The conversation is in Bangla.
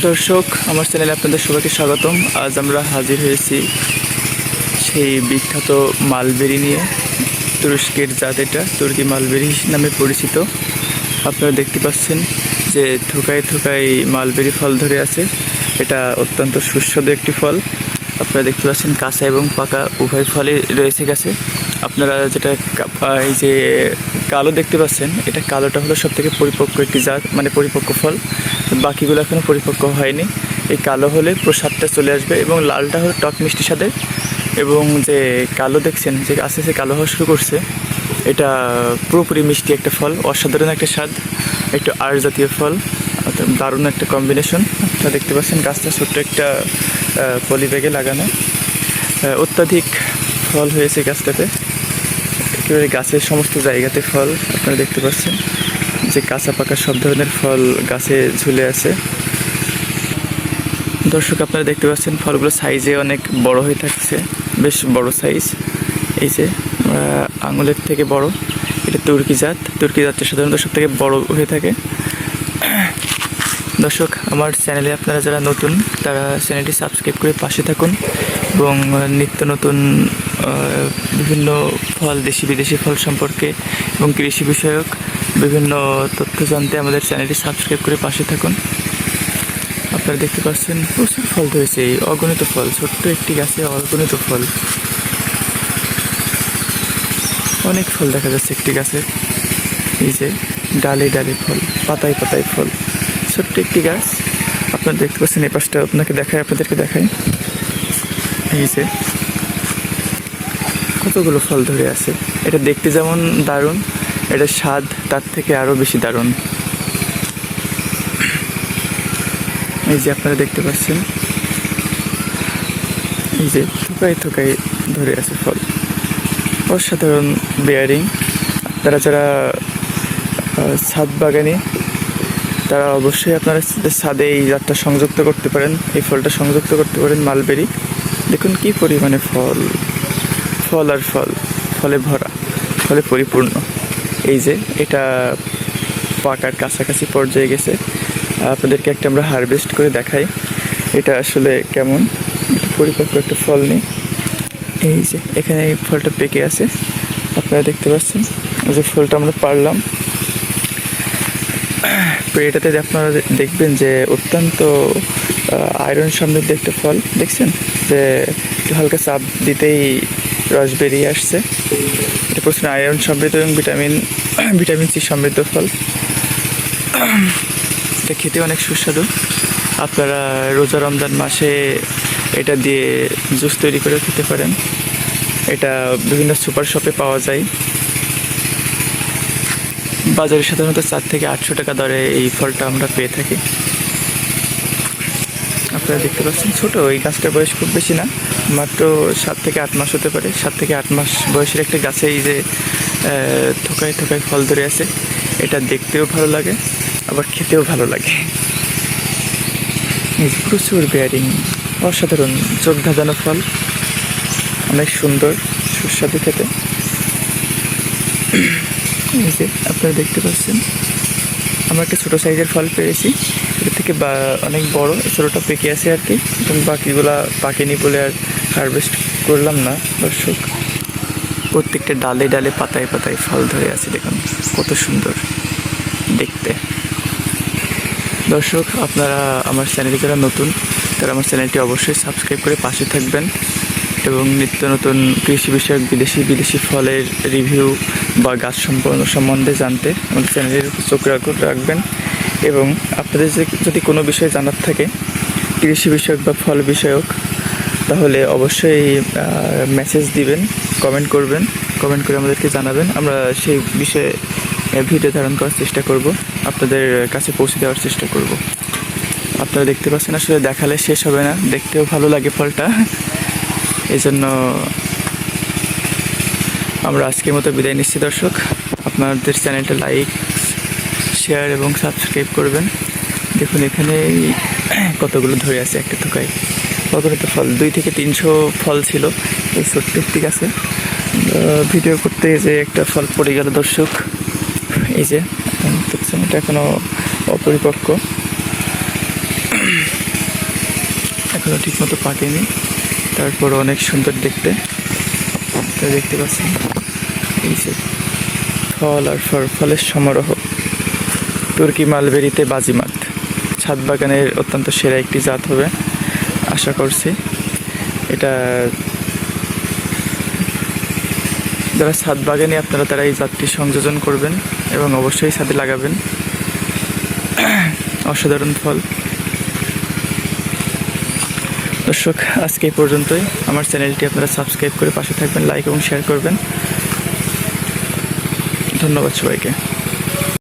দর্শক, আমার চ্যানেলে আপনাদের সবাইকে স্বাগতম। আজ আমরা হাজির হয়েছি সেই বিখ্যাত মালবেরি নিয়ে, তুরস্কের জাত এটা, তুর্কি মালবেরি নামে পরিচিত। আপনারা দেখতে পাচ্ছেন যে থোকায় থোকায় মালবেরি ফল ধরে আছে। এটা অত্যন্ত সুস্বাদু একটি ফল। আপনারা দেখতে পাচ্ছেন কাঁচা এবং পাকা উভয় ফলই রয়েছে গাছে। আপনারা যেটা এই যে কালো দেখতে পাচ্ছেন, এটা কালোটা হলো সব থেকে পরিপক্ক একটি জাত মানে পরিপক্ক ফল। বাকিগুলো এখনও পরিপক্ক হয়নি। এই কালো হলে প্রসাদটা চলে আসবে এবং লালটা হলো টক মিষ্টি স্বাদের। এবং যে কালো দেখছেন, যে আস্তে আস্তে কালো হওয়া শুরু করছে, এটা পুরোপুরি মিষ্টি একটা ফল, অসাধারণ একটা স্বাদ, একটু আর জাতীয় ফল দারুণ একটা কম্বিনেশন আপনারা দেখতে পাচ্ছেন গাছটা ছোট্ট একটা পলি ব্যাগে লাগানো। অত্যাধিক ফল হয়েছে গাছটাতে। একেবারে গাছের সমস্ত জায়গাতে ফল আপনারা দেখতে পাচ্ছেন। যে কাঁচা পাকা সব ধরনের ফল গাছে ঝুলে আছে। দর্শক, আপনারা দেখতে পাচ্ছেন ফলগুলো সাইজে অনেক বড় হয়ে থাকছে। বেশ বড় সাইজ এই যে আঙুলের থেকে বড়। এটা তুর্কি জাত। তুর্কি জাতটা সাধারণত সব থেকে বড় হয়ে থাকে। দর্শক, আমার চ্যানেলে আপনারা যারা নতুন, তারা চ্যানেলটি সাবস্ক্রাইব করে পাশে থাকুন এবং নিত্য নতুন বিভিন্ন ফল, দেশি বিদেশি ফল সম্পর্কে এবং কৃষি বিষয়ক বিভিন্ন তথ্য জানতে আমাদের চ্যানেলটি সাবস্ক্রাইব করে পাশে থাকুন। আপনারা দেখতে পাচ্ছেন, প্রচুর ফল ধরেছে এই অগণিত ফল, ছোট্ট একটি গাছে অগণিত ফল। অনেক ফল দেখা যাচ্ছে একটি গাছে। এই যে ডালে ডালে ফল, পাতায় পাতায় ফল। ছোট্ট একটি গাছ। আপনারা দেখতে পাচ্ছেন এই পাশটা, আপনাকে দেখায় আপনাদেরকে দেখাই। এই যে, কতগুলো ফল ধরে আছে। এটা দেখতে যেমন দারুণ এটা স্বাদ তার থেকে আরও বেশি দারুণ। এই যে আপনারা দেখতে পাচ্ছেন, এই যে থোকায় থোকায় ধরে আছে ফল। অসাধারণ বেয়ারিং তারা যারা ছাদ বাগানি তারা অবশ্যই আপনারা ছাদে এই জাতটা সংযুক্ত করতে পারেন, এই ফলটা সংযুক্ত করতে পারেন মালবেরি। দেখুন কি পরিমাণে ফল ফল আর ফল, ফলে ভরা, ফলে পরিপূর্ণ। এই যে, এটা পাকার কাছাকাছি পর্যায়ে গেছে। আপনাদেরকে একটা আমরা হারভেস্ট করে দেখাই, এটা আসলে কেমন? পরিপক্ক একটা ফল নেই। এই যে, এখানে এই ফলটা পেকে আছে, আপনারা দেখতে পাচ্ছেন। যে ফলটা আমরা পারলাম। তো এটাতে আপনারা দেখবেন যে অত্যন্ত আয়রন সমৃদ্ধ একটা ফল, দেখছেন? যে একটু হালকা চাপ দিতেই রস বেরিয়ে আসছে। এটা প্রচুর আয়রন সমৃদ্ধ এবং ভিটামিন ভিটামিন সি সমৃদ্ধ ফল। এটা খেতে অনেক সুস্বাদু। আপনারা রোজা রমজান মাসে এটা দিয়ে জুস তৈরি করে খেতে পারেন। এটা বিভিন্ন সুপার শপে পাওয়া যায়। বাজারে সাধারণত চার থেকে আটশো টাকা দরে এই ফলটা আমরা পেয়ে থাকি। আপনারা দেখতে পাচ্ছেন ছোট, এই গাছটার বয়স খুব বেশি না, মাত্র সাত থেকে আট মাস হতে পারে। সাত থেকে আট মাস বয়সের একটা গাছে এই যে থোকায় থোকায় ফল ধরে আছে, এটা দেখতেও ভালো লাগে, আবার খেতেও ভালো লাগে। প্রচুর বেয়ারিং অসাধারণ চোখ ধাঁধানো ফল, অনেক সুন্দর, সুস্বাদু খেতে। এই যে আপনারা দেখতে পাচ্ছেন, আমরা একটা ছোটো সাইজের ফল পেয়েছি। এর থেকে বা, অনেক বড়, ছোটোটা পেকে আছে আর কি। এবং বাকিগুলা পাকেনি বলে আর হারভেস্ট করলাম না, দর্শক। প্রত্যেকটা ডালে ডালে, পাতায় পাতায় ফল ধরে আছে, দেখুন, কত সুন্দর দেখতে। দর্শক, আপনারা আমার চ্যানেলে যারা নতুন, তারা আমার চ্যানেলটি অবশ্যই সাবস্ক্রাইব করে পাশে থাকবেন। এবং নিত্য নতুন কৃষি বিষয়ক বিদেশি বিদেশি ফলের রিভিউ বা গাছ সম্পন্ন সম্বন্ধে জানতে আমাদের চ্যানেলের চোখ রাখ- রাখবেন। এবং আপনাদের যদি কোনো বিষয় জানার থাকে, কৃষি বিষয়ক বা ফল বিষয়ক, তাহলে অবশ্যই মেসেজ দিবেন কমেন্ট করবেন কমেন্ট করে আমাদেরকে জানাবেন। আমরা সেই বিষয়ে ভিডিও ধারণ করার চেষ্টা করব, আপনাদের কাছে পৌঁছে দেওয়ার চেষ্টা করব। আপনারা দেখতে পাচ্ছেন, আসলে দেখালে শেষ হবে না। দেখতেও ভালো লাগে ফলটা। জন্য আমরা আজকের মতো বিদায় নিচ্ছি, দর্শক। আপনাদের চ্যানেলটা লাইক, শেয়ার এবং সাবস্ক্রাইব করবেন। দেখুন, এখানে এই কতগুলো ধরে আছে, একটা থোকায় অগণিত ফল? দুই থেকে তিনশো ফল ছিল, এই ছোট্ট একটি গাছে। ভিডিও করতে যে একটা ফল পড়ে গেল, দর্শক। এই যে, দেখছেন, এটা এখনও অপরিপক্ক। এখনও ঠিকমতো পাকেনি। তারপর অনেক সুন্দর দেখতে। দেখতে পাচ্ছেন, এই যে ফল আর ফল, ফলের সমারোহ। তুর্কি মালবেরিতে বাজিমাত। ছাদ বাগানের অত্যন্ত সেরা একটি জাত হবে, আশা করছি। এটা যারা ছাদ বাগানে, আপনারা তারা এই জাতটি সংযোজন করবেন এবং অবশ্যই ছাদে লাগাবেন। অসাধারণ ফল। দর্শক, আজকে এই পর্যন্তই। আমার চ্যানেলটি আপনারা সাবস্ক্রাইব করে পাশে থাকবেন, লাইক এবং শেয়ার করবেন। ধন্যবাদ সবাইকে।